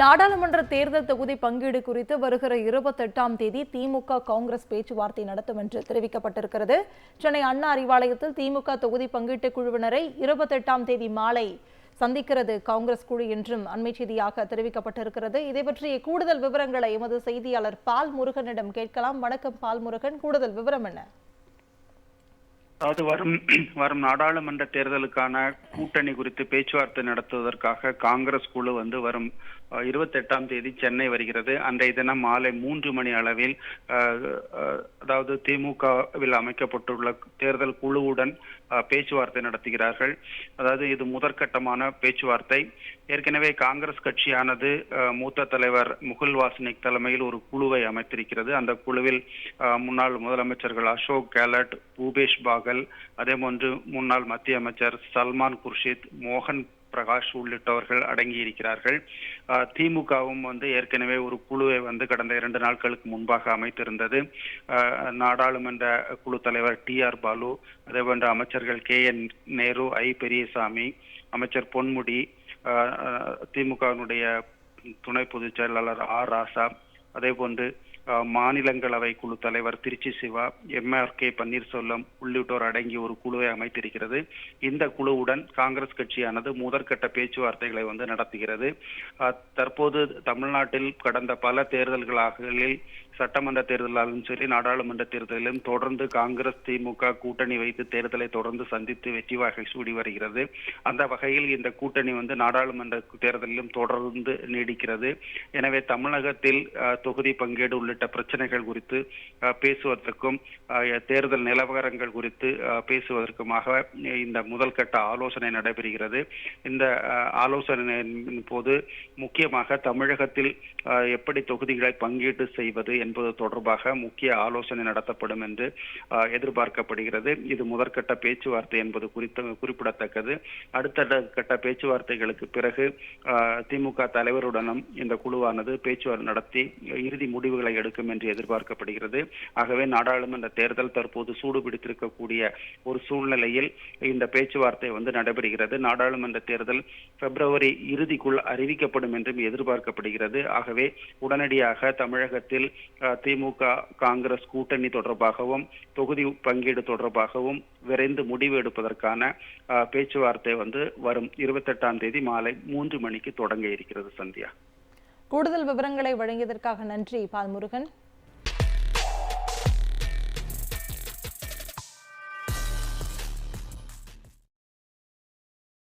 நாடாளுமன்ற தேர்தல் தொகுதி பங்கீடு குறித்து வருகிற இருபத்தெட்டாம் தேதி திமுக காங்கிரஸ் பேச்சுவார்த்தை நடத்தும் என்று தெரிவிக்கப்பட்டிருக்கிறது. சென்னை அண்ணா அறிவாலயத்தில் திமுக தொகுதி பங்கீட்டு குழுவினரை இருபத்தெட்டாம் தேதி மாலை சந்திக்கிறது காங்கிரஸ் குழு என்றும் அண்மை செய்தியாக தெரிவிக்கப்பட்டிருக்கிறது. இதை பற்றிய கூடுதல் விவரங்களை எமது செய்தியாளர் பால் முருகனிடம் கேட்கலாம். வணக்கம் பால் முருகன். கூடுதல் விவரம் என்ன? அதாவது வரும் வரும் நாடாளுமன்ற தேர்தலுக்கான கூட்டணி குறித்து பேச்சுவார்த்தை நடத்துவதற்காக காங்கிரஸ் குழு வந்து வரும் இருபத்தி எட்டாம் தேதி சென்னை வருகிறது. அன்றைய தினம் மாலை மூன்று மணி அளவில் அதாவது திமுகவில் அமைக்கப்பட்டுள்ள தேர்தல் குழுவுடன் பேச்சுவார்த்தை நடத்துகிறார்கள். அதாவது இது முதற்கட்டமான பேச்சுவார்த்தை. ஏற்கனவே காங்கிரஸ் கட்சியானது மூத்த தலைவர் முகுல் வாசனிக் தலைமையில் ஒரு குழுவை அமைத்திருக்கிறது. அந்த குழுவில் முன்னாள் முதலமைச்சர்கள் அசோக் கெலட் பூபேஷ் பாகல் அதே போன்று முன்னாள் மத்திய அமைச்சர் சல்மான் குர்ஷித் மோகன் பிரகாஷ் உள்ளிட்டவர்கள் அடங்கி இருக்கிறார்கள் திமுகவும் வந்து ஏற்கனவே ஒரு குழுவை வந்து கடந்த இரண்டு நாட்களுக்கு முன்பாக அமைத்திருந்தது. நாடாளுமன்ற குழு தலைவர் டி ஆர் பாலு அதே போன்ற அமைச்சர்கள் K N Nehru I Periyasamy அமைச்சர் பொன்முடி திமுகவினுடைய துணை பொதுச் செயலாளர் ஆர் ராசா அதே போன்று மாநிலங்களவை குழு தலைவர் Trichy Siva M R K Panneerselvam உள்ளிட்டோர் அடங்கிய ஒரு குழுவை அமைத்திருக்கிறது. இந்த குழுவுடன் காங்கிரஸ் கட்சியானது முதற்கட்ட பேச்சுவார்த்தைகளை வந்து நடத்துகிறது. தற்போது தமிழ்நாட்டில் கடந்த பல தேர்தல்களாகலில் சட்டமன்ற தேர்தலாலும் சரி நாடாளுமன்ற தேர்தலிலும் தொடர்ந்து காங்கிரஸ் திமுக கூட்டணி வைத்து தேர்தலை தொடர்ந்து சந்தித்து வெற்றி வாகை சூடி வருகிறது. அந்த வகையில் இந்த கூட்டணி வந்து நாடாளுமன்ற தேர்தலிலும் தொடர்ந்து நீடிக்கிறது. எனவே தமிழகத்தில் தொகுதி பங்கீடு உள்ளிட்ட பிரச்சனைகள் குறித்து பேசுவதற்கும் தேர்தல் நிலவரங்கள் குறித்து பேசுவதற்குமாக இந்த முதல் கட்ட ஆலோசனை நடைபெறுகிறது. இந்த ஆலோசனையின் போது முக்கியமாக தமிழகத்தில் எப்படி தொகுதிகளை பங்கீடு செய்வது என்பது தொடர்பாக முக்கிய ஆலோசனை நடத்தப்படும் என்று எதிர்பார்க்கப்படுகிறது. இது முதற்கட்ட பேச்சுவார்த்தை என்பது குறித்து குறிப்பிடத்தக்கது. அடுத்த கட்ட பேச்சுவார்த்தைகளுக்கு பிறகு திமுக தலைவருடனும் இந்த குழுவானது பேச்சுவார்த்தை நடத்தி இறுதி முடிவுகளை எடுக்கும் என்று எதிர்பார்க்கப்படுகிறது. ஆகவே நாடாளுமன்ற தேர்தல் தற்போது சூடு பிடித்திருக்கக்கூடிய ஒரு சூழ்நிலையில் இந்த பேச்சுவார்த்தை வந்து நடைபெறுகிறது. நாடாளுமன்ற தேர்தல் பிப்ரவரி இறுதிக்குள் அறிவிக்கப்படும் என்றும் எதிர்பார்க்கப்படுகிறது. ஆகவே உடனடியாக தமிழகத்தில் திமுக காங்கிரஸ் கூட்டணி தொடர்பாகவும் தொகுதி பங்கீடு தொடர்பாகவும் விரைந்து முடிவு எடுப்பதற்கான பேச்சுவார்த்தை வந்து வரும் இருபத்தெட்டாம் தேதி மாலை மூன்று மணிக்கு தொடங்க இருக்கிறது சந்தியா. கூடுதல் விவரங்களை வழங்கியதற்காக நன்றி பால்முருகன்.